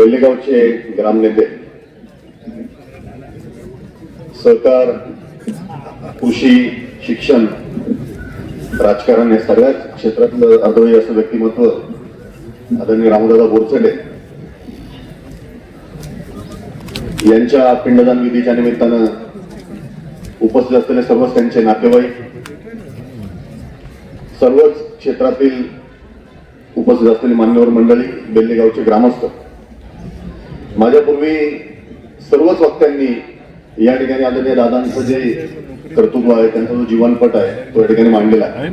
बेल्लेगावचे ग्रामनेते सहकार कृषी शिक्षण राजकारण या सगळ्याच क्षेत्रातलं अग्रणी असं व्यक्तिमत्व आदरणीय रामदादा बोरचडे यांच्या पिंडदान विधीच्या निमित्तानं उपस्थित असलेले सर्वच त्यांचे नातेवाईक सर्वच क्षेत्रातील उपस्थित असलेली मान्यवर मंडळी बेल्लेगावचे ग्रामस्थ माझ्यापूर्वी सर्वच वक्त्यांनी या ठिकाणी आलेल्या दादांचं जे कर्तृत्व आहे त्यांचा जो जीवनपट आहे तो या ठिकाणी मांडलेला आहे.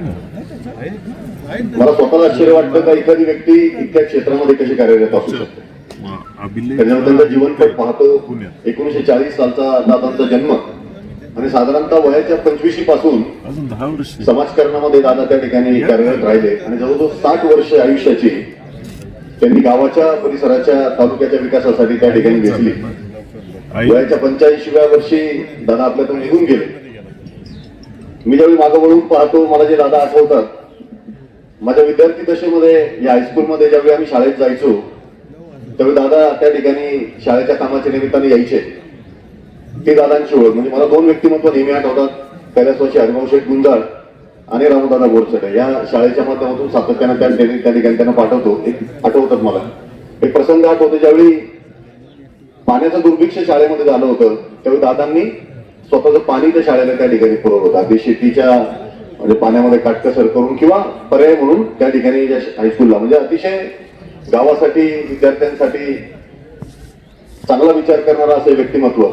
मला स्वतःला आश्चर्य वाटतं का एखादी व्यक्ती इतक्या क्षेत्रामध्ये कशी कार्यरत असू शकते? त्याच्यावर त्यांचा जीवनपट पाहतो. एकोणीशे चाळीस सालचा दादांचा जन्म आणि साधारणतः वयाच्या पंचवीशी पासून समाजकारणामध्ये दादा त्या ठिकाणी कार्यरत राहिले. आणि जवळजवळ साठ वर्ष आयुष्याची त्यांनी गावाच्या परिसराच्या तालुक्याच्या विकासासाठी त्या ठिकाणी घेतली. वयाच्या पंच्याऐंशीव्या वर्षी दादा आपल्यातून निघून गेले. मी ज्यावेळी मागं वळून पाहतो मला जे दादा आठवतात माझ्या विद्यार्थी दशेमध्ये या हायस्कूलमध्ये ज्यावेळी आम्ही शाळेत जायचो त्यावेळी दादा त्या ठिकाणी शाळेच्या कामाच्या निमित्ताने यायचे. ती दादांची ओळख. म्हणजे मला दोन व्यक्तिमत्व नेहमी आठवतात. कैलास वर्षी हरिभाऊ शेठ गुंजाळ आणि रामदादा बोरसडे या शाळेच्या माध्यमातून सातत्यानं त्या ठिकाणी त्या ठिकाणी त्यांना पाठवतो. एक आठवतात मला. एक प्रसंग आठवतो ज्यावेळी पाण्याचं दुर्भिक्ष शाळेमध्ये झालं होतं त्यावेळी दादांनी स्वतःचं पाणी त्या शाळेला त्या ठिकाणी पुरवलं होतं. अगदी शेतीच्या म्हणजे पाण्यामध्ये काटकसर करून किंवा पर्याय म्हणून त्या ठिकाणी हायस्कूलला म्हणजे अतिशय गावासाठी विद्यार्थ्यांसाठी चांगला विचार करणारा असं व्यक्तिमत्व.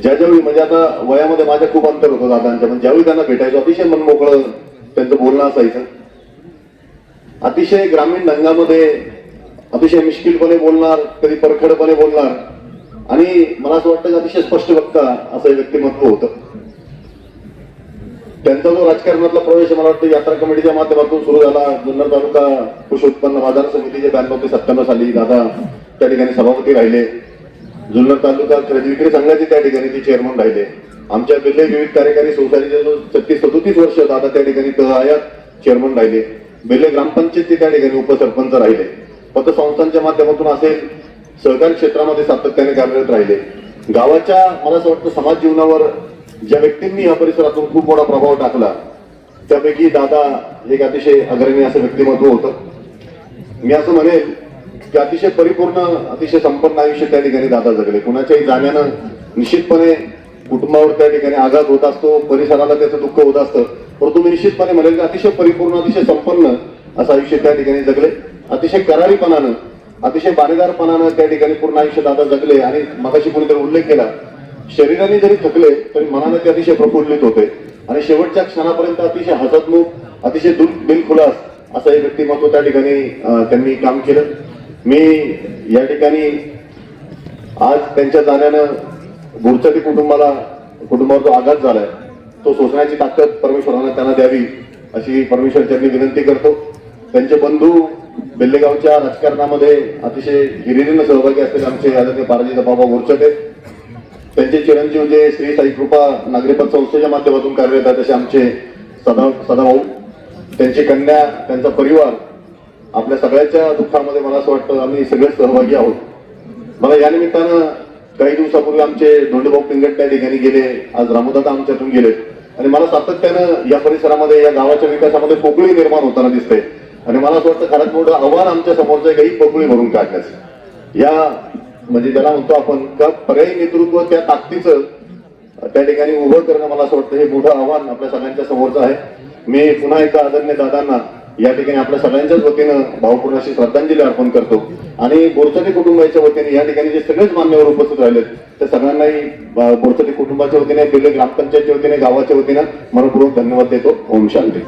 ज्या ज्यावेळी म्हणजे आता वयामध्ये माझ्या खूप अंतर होतं दादांच्या म्हणजे ज्यावेळी त्यांना भेटायचो अतिशय मनमोकळं त्यांचं बोलणं असायचं. अतिशय ग्रामीण ढंगामध्ये अतिशय मिश्किलपणे बोलणार कधी परखडपणे बोलणार. आणि मला असं वाटतं की अतिशय स्पष्ट वक्ता असं हे व्यक्तिमत्व होतं. त्यांचा जो राजकारणातला प्रवेश मला वाटतं यात्रा कमिटीच्या माध्यमातून सुरू झाला. जुन्नर तालुका कृषी उत्पन्न बाजार समितीचे ब्याण्णव ते सत्त्याण्णव साली दादा त्या ठिकाणी सभापती राहिले. जुन्नर तालुका खरेदी विक्री संघाचे त्या ठिकाणी ते चेअरमन राहिले. आमच्या बिल्ले विविध कार्यकारी संस्थांचे जो छत्तीस सदोतीस वर्ष दादा त्या ठिकाणी तह आयात चेअरमन राहिले. बेल्ले ग्रामपंचायतचे त्या ठिकाणी उपसरपंच राहिले. पतसंस्थांच्या माध्यमातून असेल सहकारी क्षेत्रामध्ये सातत्याने कार्यरत राहिले. गावाच्या मला असं वाटतं समाज जीवनावर ज्या व्यक्तींनी या परिसरातून खूप मोठा प्रभाव टाकला त्यापैकी दादा एक अतिशय अग्रणी असं व्यक्तिमत्व होतं. मी असं म्हणेल जे अतिशय परिपूर्ण अतिशय संपन्न आयुष्य त्या ठिकाणी दादा जगले. कुणाच्याही जाण्यानं निश्चितपणे कुटुंबावर त्या ठिकाणी आघात होत असतो परिसराला त्याचं दुःख होत असतं. परंतु मी निश्चितपणे म्हणेल की अतिशय परिपूर्ण अतिशय संपन्न असं आयुष्य त्या ठिकाणी जगले. अतिशय करारीपणानं अतिशय बाणेदारपणानं त्या ठिकाणी पूर्ण आयुष्य दादा जगले आणि मगाशी कोणीतरी उल्लेख केला शरीराने जरी थकले तरी मनाने ते अतिशय प्रफुल्लित होते. आणि शेवटच्या क्षणापर्यंत अतिशय हसतमुख अतिशय दुःख बिलखुलास असं हे व्यक्तिमत्व त्या ठिकाणी त्यांनी काम केलं. मी या ठिकाणी आज त्यांच्या जाण्यानं गुरचटी कुटुंबाला कुटुंबावर जो आघात झालाय तो सोसण्याची ताकद परमेश्वरानं त्यांना द्यावी अशी परमेश्वरच्यांनी विनंती करतो. त्यांचे बंधू बेल्लेगावच्या राजकारणामध्ये अतिशय हिरिरीनं सहभागी असलेले आमचे आदरणीय पाराजित बाबा गोरचटे त्यांचे चिरंजीव जे श्री साई कृपा संस्थेच्या माध्यमातून कार्यरत आहेत तसे आमचे सदा सदाभाऊ. त्यांची कन्या त्यांचा परिवार आपल्या सगळ्याच्या दुःखामध्ये मला असं वाटतं आम्ही सगळे सहभागी आहोत. मला या निमित्तानं काही दिवसापूर्वी आमचे धोंडेभाऊ पिंगट त्या ठिकाणी गेले आज रामदादा आमच्यातून गेले. आणि मला सातत्यानं या परिसरामध्ये या गावाच्या विकासामध्ये पोकळी निर्माण होताना दिसते. आणि मला असं वाटतं खरंच मोठं आव्हान आमच्या समोरचं आहे काही पोकळी भरून काढण्याचं. या म्हणजे ज्याला म्हणतो आपण का पर्यायी नेतृत्व त्या ताकदीचं त्या ठिकाणी उभं करणं मला असं वाटतं हे मोठं आव्हान आपल्या सगळ्यांच्या समोरचं आहे. मी पुन्हा एकदा आदरणीय दादांना या ठिकाणी आपल्या सगळ्यांच्याच वतीनं भावपूर्ण अशी श्रद्धांजली अर्पण करतो. आणि बोरचटे कुटुंबाच्या वतीने या ठिकाणी जे सगळेच मान्यवर उपस्थित राहिलेत त्या सगळ्यांनाही बोरचटे कुटुंबाच्या वतीने दिल्ली ग्रामपंचायतच्या वतीने गावाच्या वतीनं मनपूर्वक धन्यवाद देतो. ओम शांती.